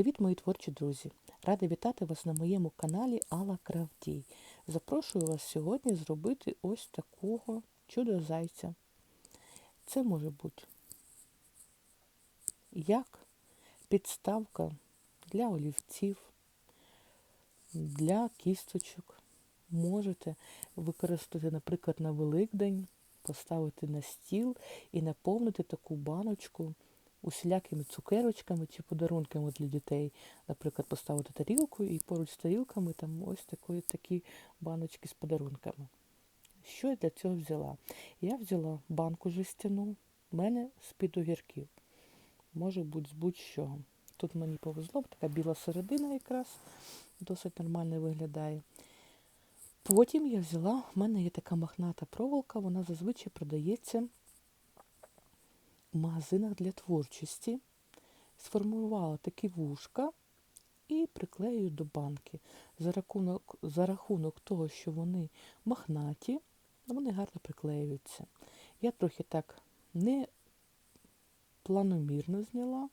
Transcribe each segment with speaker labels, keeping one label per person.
Speaker 1: Привіт, мої творчі друзі! Рада вітати вас на моєму каналі Алла Кравдій. Запрошую вас сьогодні зробити ось такого чудо-зайця. Це може бути як підставка для олівців, для кісточок. Можете використати, наприклад, на Великдень, поставити на стіл і наповнити таку баночку усілякими цукерочками чи подарунками для дітей. Наприклад, поставити тарілку і поруч з тарілками там ось такої, такі баночки з подарунками. Що я для цього взяла? Я взяла банку жестяну, в мене з-під огірків. Може бути з будь-що. Тут мені повезло, така біла середина якраз досить нормально виглядає. Потім я взяла, в мене є така махната проволока, вона зазвичай продається магазинах для творчості. Сформувала такі вушка і приклею до банки. За рахунок, за рахунок того, що вони махнаті, вони гарно приклеюються. Я трохи так не планомірно зняла,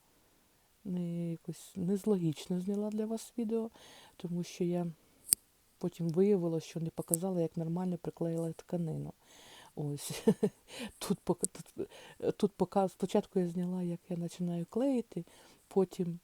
Speaker 1: не якось незлогічно зняла для вас відео, тому що я потім виявила, що не показала, як нормально приклеїла тканину. Ось тут тут, тут пока спочатку я зняла, як я починаю клеїти, потім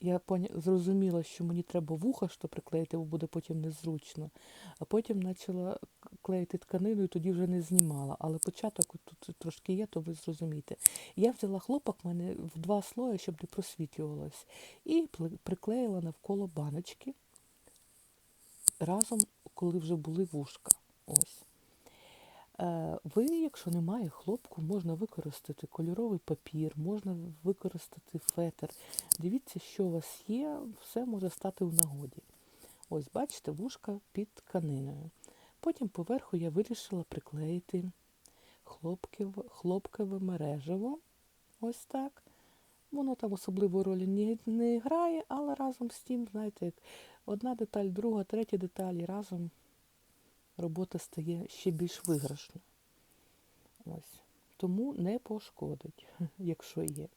Speaker 1: я зрозуміла, що мені треба вуха що приклеїти, бо буде потім незручно. А потім почала клеїти тканину і тоді вже не знімала. Але початок тут трошки є, то ви зрозумієте. Я взяла хлопок в мене в два слої, щоб не просвітлювалось, і приклеїла навколо баночки разом, коли вже були вушка. Ось. Е, ви, якщо немає хлопку, можна використати кольоровий папір, можна використати фетр. Дивіться, що у вас є, все може стати в нагоді. Ось, бачите, вушка під тканиною. Потім поверху я вирішила приклеїти хлопкове, хлопкове мережево. Ось так. Воно там особливої ролі не, не грає, але разом з тим, знаєте, як одна деталь, друга, третя деталь і разом робота стає ще більш виграшною. Ось. Тому не пошкодить, якщо є.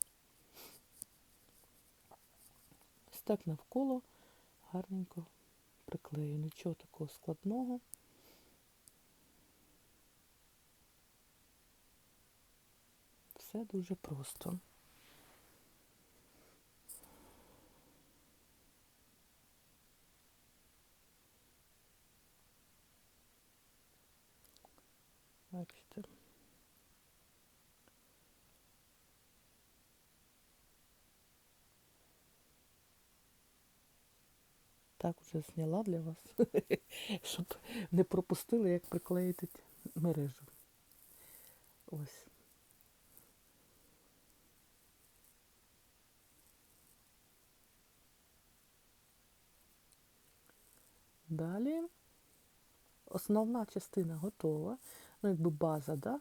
Speaker 1: Ось так навколо гарненько приклею. Нічого такого складного. Все дуже просто. Бачите. Так вже зняла для вас, щоб не пропустили, як приклеїти мережу. Ось. Далі основна частина готова ну якби база, да?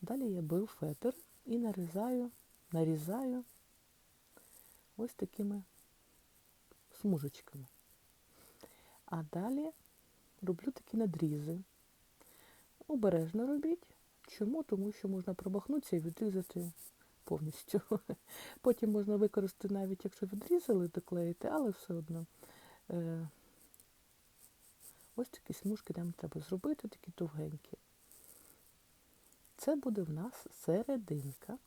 Speaker 1: Далі я беру фетр і нарізаю, нарізаю ось такими смужечками. А далі роблю такі надрізи. Обережно робіть. Чому? Тому що можна промахнутися і відрізати повністю. Потім можна використати навіть, якщо відрізали, доклеїти, але все одно. Е, Ось такі смужки нам треба зробити, такі довгенькі. Це буде в нас серединка,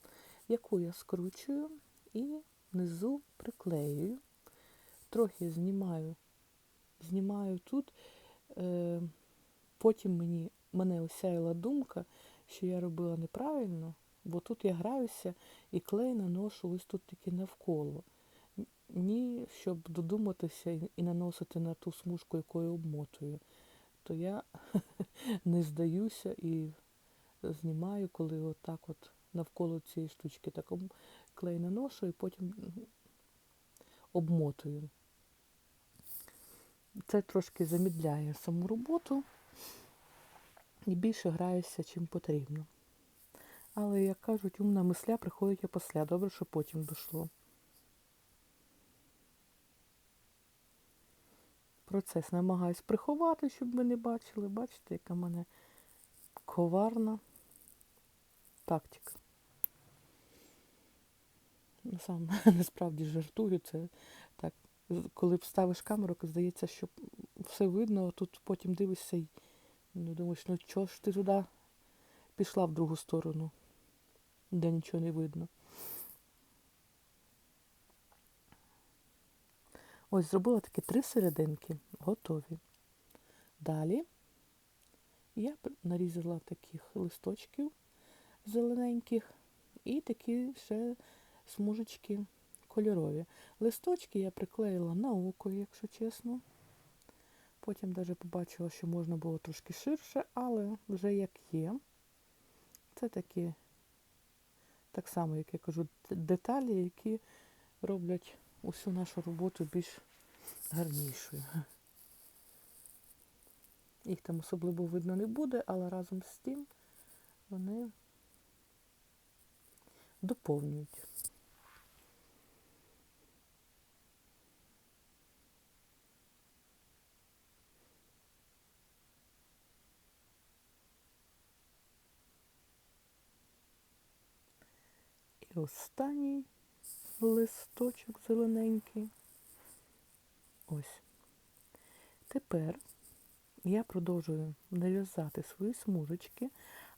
Speaker 1: яку я скручую і внизу приклеюю. Трохи знімаю, знімаю тут. Е, Потім мені, мене осяяла думка, що я робила неправильно, бо тут я граюся і клей наношу ось тут таки навколо. Ні, щоб додуматися і наносити на ту смужку, якою обмотую, то я не здаюся і знімаю, коли отак от навколо цієї штучки так клей наношу і потім обмотую. Це трошки замідляє саму роботу і більше граюся, чим потрібно. Але, як кажуть, умна мисля приходить опосля. Добре, що потім дійшло. Процес намагаюсь приховати, щоб ви не бачили. Бачите, яка в мене коварна тактика. сам насправді жартую, це так. Коли ставиш камеру, здається, що все видно, а тут потім дивишся і ну, думаєш, ну чого ж ти туди пішла в другу сторону, де нічого не видно. Ось зробила такі три серединки, готові. Далі я нарізала таких листочків зелененьких і такі ще смужечки кольорові. Листочки я приклеїла на око, якщо чесно. Потім навіть побачила, що можна було трошки ширше, але вже як є. Це такі, так само, як я кажу, деталі, які роблять усю нашу роботу більш гарнішою. Їх там особливо видно не буде, але разом з тим вони доповнюють. І останній листочок зелененький. Ось. Тепер я продовжую нарізати свої смужечки,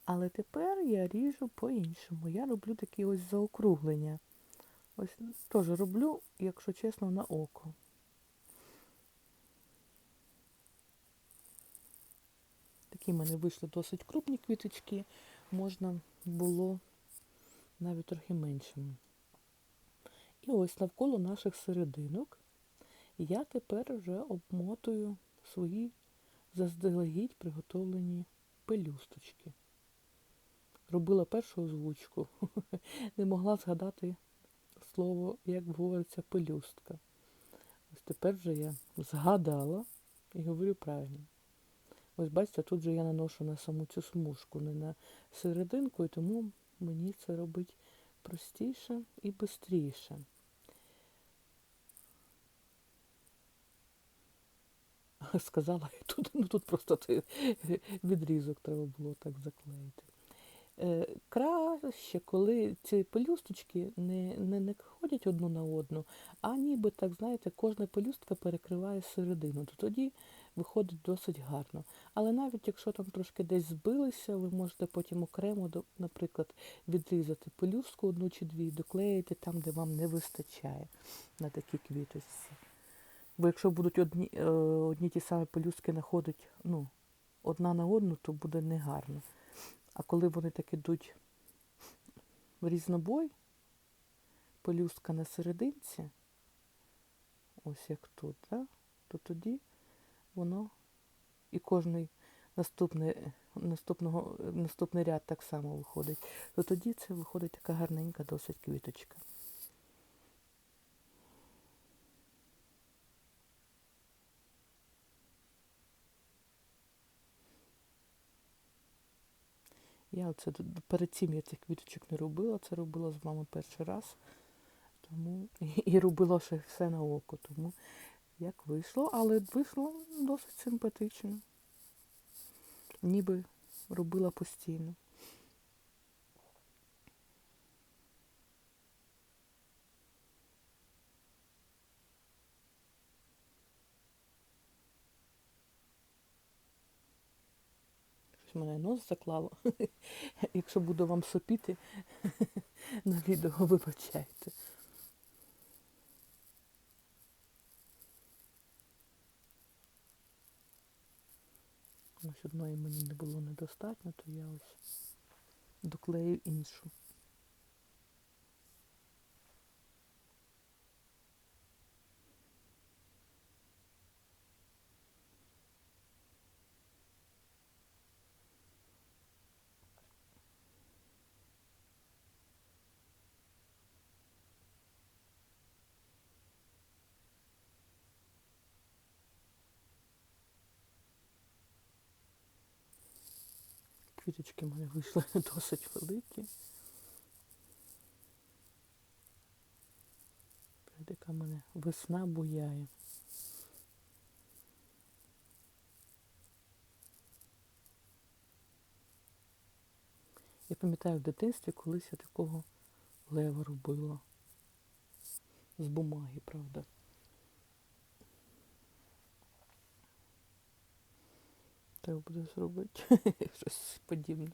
Speaker 1: але тепер я ріжу по-іншому. Я роблю такі ось заокруглення. Ось теж роблю, якщо чесно, на око. Такі в мене вийшли досить крупні квіточки, можна було навіть трохи меншими. І ось навколо наших серединок я тепер вже обмотую свої заздалегідь приготовлені пелюсточки. Робила першу озвучку, не могла згадати слово, як говориться, пелюстка. Ось тепер вже я згадала і говорю правильно. Ось бачите, тут же я наношу на саму цю смужку, не на серединку, і тому мені це робить простіше і швидше. Сказала тут, ну тут просто ти- відрізок треба було так заклеїти. Е, краще, коли ці пелюсточки не, не, не ходять одну на одну, а ніби так, знаєте, кожна пелюстка перекриває середину, то тоді виходить досить гарно. Але навіть якщо там трошки десь збилися, ви можете потім окремо, наприклад, відрізати пелюстку одну чи дві, доклеїти там, де вам не вистачає на такій квіточці. Бо якщо будуть одні, е, одні ті самі пелюстки знаходити ну, одна на одну, то буде негарно. А коли вони так ідуть в різнобой, пелюстка на серединці, ось як тут, да? то тоді воно і кожний наступний, наступного, наступний ряд так само виходить, то тоді це виходить така гарненька досить квіточка. Я це перед цим я цих квіточок не робила, це робила з вами перший раз. Тому і, робила ще все на око. Тому як вийшло, але вийшло досить симпатично. Ніби робила постійно. Щось мене нос заклало. Якщо буду вам сопіти на відео, вибачайте. Ось одної мені не було недостатньо, то я ось доклею іншу. Квіточки в мене вийшли досить великі. Прям Яка мене весна буяє. Я пам'ятаю в дитинстві, колись я такого лева робила. з бумаги, правда. Треба буде зробити щось подібне.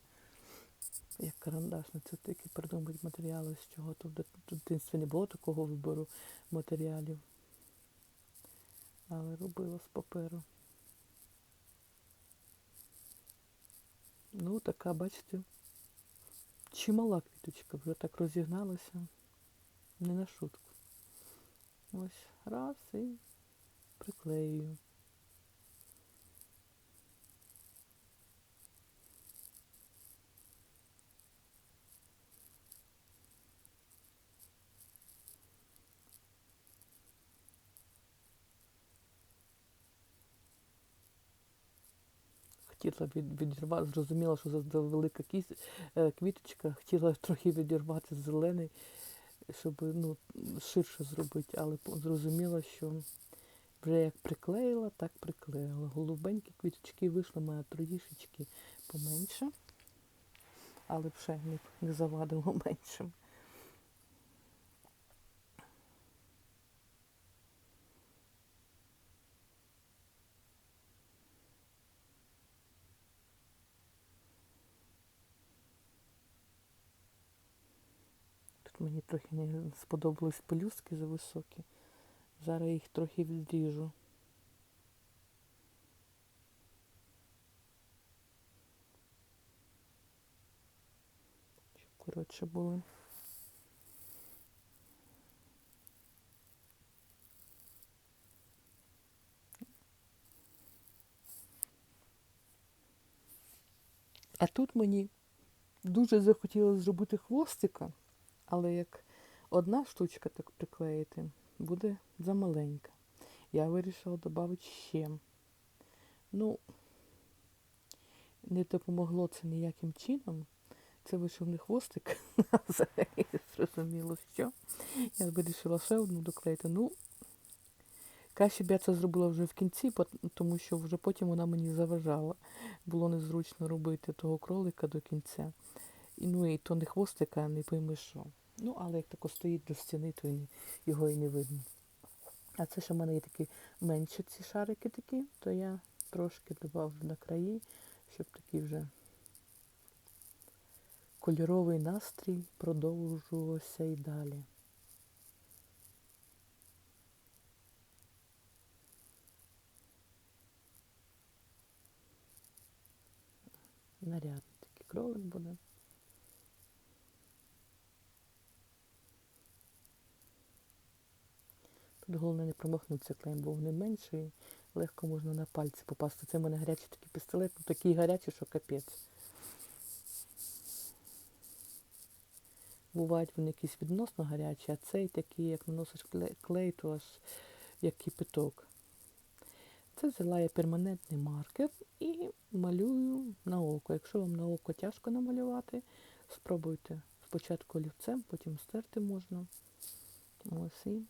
Speaker 1: Як карандаш на це таки придумати матеріали, з чого тут в дитинстві не було такого вибору матеріалів. Але робила з паперу. Ну, така, бачите, чимала квіточка, вже так розігналася. Не на шутку. Ось раз і приклеюю. Хотіла від, відірвати, зрозуміла, що за велика е, квіточка, хотіла трохи відірвати зелений, щоб ну, ширше зробити, але зрозуміла, що вже як приклеїла, так приклеїла. Голубенькі квіточки вийшли, в мене трішечки поменше, але вже не завадило меншим. Тут мені трохи не сподобались пелюстки зависокі. Зараз їх трохи відріжу. Щоб коротше були. А тут мені дуже захотілося зробити хвостика, але як одна штучка так приклеїти, буде замаленька. Я вирішила додати ще. Ну, не допомогло це ніяким чином. Це вийшов не хвостик, зрозуміло, що. Я вирішила ще одну доклеїти. Ну, краще б я це зробила вже в кінці, тому що вже потім вона мені заважала. Було незручно робити того кролика до кінця. І, ну і то не хвостика, не пойми що. Ну, але як тако стоїть до стіни, то його і не видно. А це ще в мене є такі менші ці шарики такі, то я трошки додав на краї, щоб такий вже кольоровий настрій продовжувався і далі. Нарядний такий кролик буде. Тут головне не промахнутися клеєм, бо вони менші легко можна на пальці попасти. Це в мене гарячий такий пістолет, ну такий гарячий, що капець. Бувають вони якісь відносно гарячі, а цей такий, як наносиш клей то аж як кипяток. Це взяла я перманентний маркер і малюю на око. Якщо вам на око тяжко намалювати, спробуйте спочатку олівцем, потім стерти можна. Ось і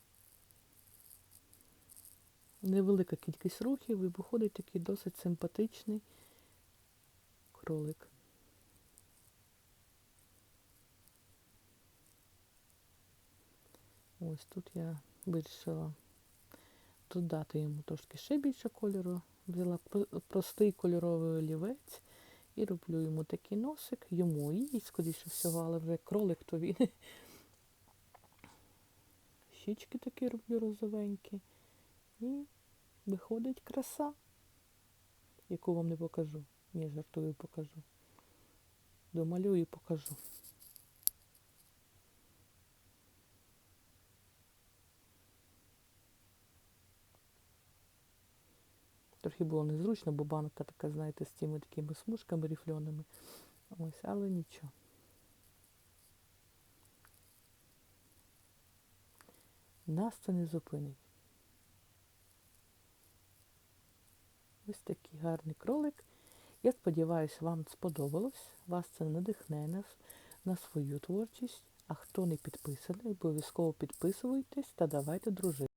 Speaker 1: невелика кількість рухів і виходить такий досить симпатичний кролик. Ось тут я вирішила додати йому трошки ще більше кольору. Взяла простий кольоровий олівець і роблю йому такий носик, йому їй, скоріше всього, але вже кролик то він. Щічки такі роблю розовенькі. І виходить краса, яку вам не покажу. Ні, жартую, покажу. Домалюю покажу. Трохи було незручно, бо банка така, знаєте, з тими такими смужками рифльоними. Ось, але нічого. Нас це не зупинить. Ось такий гарний кролик. Я сподіваюся, вам сподобалось. Вас це надихне нас на свою творчість. А хто не підписаний, обов'язково підписуйтесь та давайте дружити.